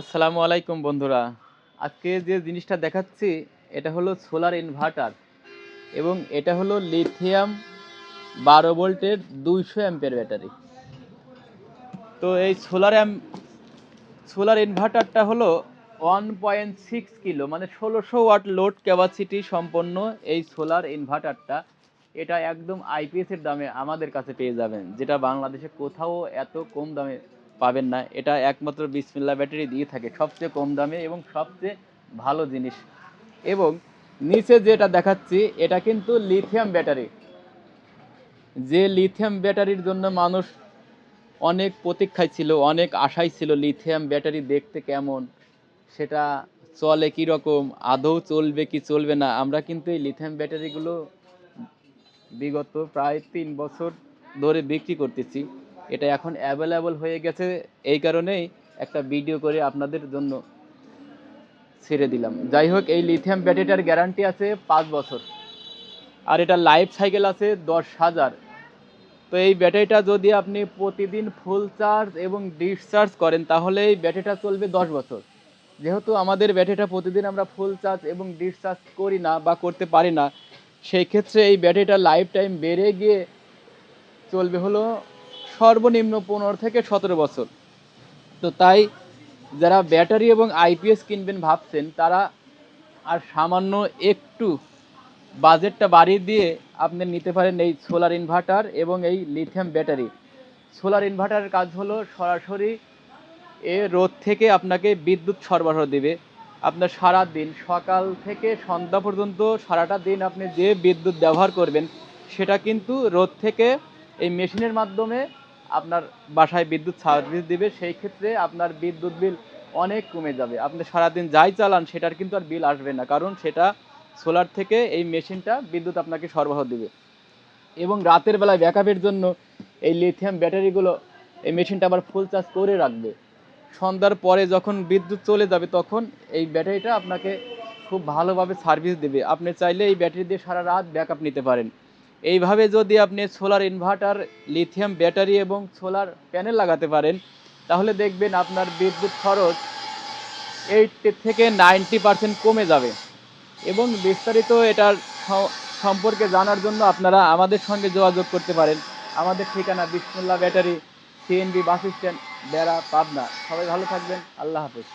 আসসালামু আলাইকুম বন্ধুরা। আজকে যে জিনিসটা দেখাচ্ছি, এটা হলো সোলার ইনভার্টার এবং এটা হলো লিথিয়াম বারো ভোল্টের দুইশো অ্যাম্পের ব্যাটারি। তো এই সোলার অ্যাম, সোলার ইনভার্টারটা হলো ওয়ান পয়েন্ট সিক্স কিলো মানে ষোলোশো ওয়াট লোড ক্যাপাসিটি সম্পন্ন এই সোলার ইনভার্টারটা। এটা একদম আইপিএসের দামে আমাদের কাছে পেয়ে যাবেন, যেটা বাংলাদেশে কোথাও এত কম দামে পাবেন না। এটা একমাত্র বিসমিল্লা ব্যাটারি দিয়ে থাকে। সবচেয়ে কম দামে এবং সবচেয়ে ভালো জিনিস। এবং নিচে যেটা দেখাচ্ছি, এটা কিন্তু লিথিয়াম ব্যাটারি যে লিথিয়াম ব্যাটারির জন্য মানুষ অনেক প্রতীক্ষায় ছিল, অনেক আশায় ছিল লিথিয়াম ব্যাটারি দেখতে কেমন, সেটা চলে কি রকম, আদৌ চলবে কি চলবে না। আমরা কিন্তু এই লিথিয়াম ব্যাটারিগুলো বিগত প্রায় তিন বছর ধরে বিক্রি করতেছি। এটা এখন অ্যাভেলেবল হয়ে গেছে। এই কারণেই একটা ভিডিও করে আপনাদের জন্য ছেড়ে দিলাম। যাই হোক, এই লিথিয়াম ব্যাটারিটার গ্যারান্টি আছে পাঁচ বছর। আর এটা লাইফ সাইকেল আছে দশ হাজার। তো এই ব্যাটারিটা যদি আপনি প্রতিদিন ফুল চার্জ এবং ডিসচার্জ করেন, তাহলে এই ব্যাটারিটা চলবে দশ বছর। যেহেতু আমাদের ব্যাটারিটা প্রতিদিন আমরা ফুল চার্জ এবং ডিসচার্জ করি না বা করতে পারি না, সেই ক্ষেত্রে এই ব্যাটারিটা লাইফ টাইম বেড়ে গিয়ে চলবে হলো সর্বনিম্ন পনেরো থেকে সতেরো বছর। তো তাই যারা ব্যাটারি এবং আইপিএস কিনবেন ভাবছেন, তারা আর সামান্য একটু বাজেটটা বাড়িয়ে দিয়ে আপনি নিতে পারেন এই সোলার ইনভার্টার এবং এই লিথিয়াম ব্যাটারি। সোলার ইনভার্টারের কাজ হলো সরাসরি এ রোদ থেকে আপনাকে বিদ্যুৎ সরবরাহ দেবে। আপনার সারা দিন, সকাল থেকে সন্ধ্যা পর্যন্ত সারাটা দিন আপনি যে বিদ্যুৎ ব্যবহার করবেন, সেটা কিন্তু রোদ থেকে এই মেশিনের মাধ্যমে আপনার বাসায় বিদ্যুৎ সার্ভিস দিবে, সেই ক্ষেত্রে আপনার বিদ্যুৎ বিল অনেক কমে যাবে। আপনি সারাদিন যাই চালান, সেটার কিন্তু আর বিল আসবে না। কারণ সেটা সোলার থেকে এই মেশিনটা বিদ্যুৎ আপনাকে সরবরাহ দিবে। এবং রাতের বেলায় ব্যাকআপের জন্য এই লিথিয়াম ব্যাটারিগুলো এই মেশিনটা আবার ফুল চার্জ করে রাখবে। সন্ধ্যার পরে যখন বিদ্যুৎ চলে যাবে, তখন এই ব্যাটারিটা আপনাকে খুব ভালোভাবে সার্ভিস দেবে। আপনি চাইলে এই ব্যাটারি দিয়ে সারা রাত ব্যাকআপ নিতে পারেন। এইভাবে যদি আপনি সোলার ইনভার্টার লিথিয়াম ব্যাটারি এবং সোলার প্যানেল লাগাতে পারেন, তাহলে দেখবেন আপনার বিদ্যুৎ খরচ এইট থেকে নাইনটি পার্সেন্ট কমে যাবে। এবং বিস্তারিত এটার সম্পর্কে জানার জন্য আপনারা আমাদের সঙ্গে যোগাযোগ করতে পারেন। আমাদের ঠিকানা বিসমুল্লাহ battery CNB bus stand, Bera, Pabna. সবাই ভালো থাকবেন। আল্লাহ হাফেজ।